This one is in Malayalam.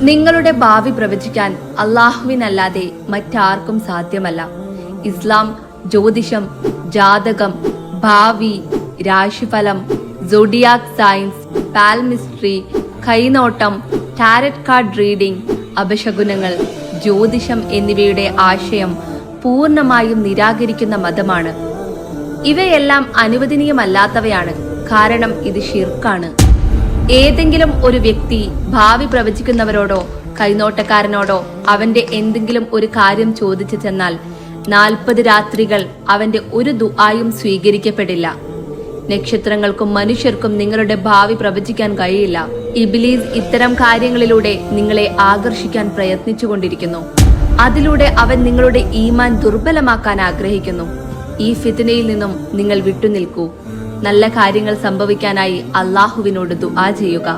നിങ്ങളുടെ ഭാവി പ്രവചിക്കാൻ അള്ളാഹുവിനല്ലാതെ മറ്റാർക്കും സാധ്യമല്ല. ഇസ്ലാം ജ്യോതിഷം ജാതകം ഭാവി രാശിഫലം സൊഡിയാക് സയൻസ് പാൽമിസ്ട്രി കൈനോട്ടം ടാരറ്റ് കാർഡ് റീഡിംഗ് അപശകുനങ്ങൾ ജ്യോതിഷം എന്നിവയുടെ ആശയം പൂർണമായും നിരാകരിക്കുന്ന മതമാണ്. ഇവയെല്ലാം അനുവദനീയമല്ലാത്തവയാണ്. കാരണം ഇത് ഷിർക്കാണ് ഏതെങ്കിലും ഒരു വ്യക്തി ഭാവി പ്രവചിക്കുന്നവരോടോ കൈനോട്ടക്കാരനോടോ അവന്റെ എന്തെങ്കിലും ഒരു കാര്യം ചോദിച്ചു ചെന്നാൽ നാൽപ്പത് രാത്രികൾ അവന്റെ ഒരു ദുആയും സ്വീകരിക്കപ്പെടില്ല. നക്ഷത്രങ്ങൾക്കും മനുഷ്യർക്കും നിങ്ങളുടെ ഭാവി പ്രവചിക്കാൻ കഴിയില്ല. ഇബിലീസ് ഇത്തരം കാര്യങ്ങളിലൂടെ നിങ്ങളെ ആകർഷിക്കാൻ പ്രയത്നിച്ചുകൊണ്ടിരിക്കുന്നു. അതിലൂടെ അവൻ നിങ്ങളുടെ ഈമാൻ ദുർബലമാക്കാൻ ആഗ്രഹിക്കുന്നു. ഈ ഫിത്തിനയിൽ നിന്നും നിങ്ങൾ വിട്ടുനിൽക്കൂ. നല്ല കാര്യങ്ങൾ സംഭവിക്കാനായി അള്ളാഹുവിനോട് ദുആ ചെയ്യുക.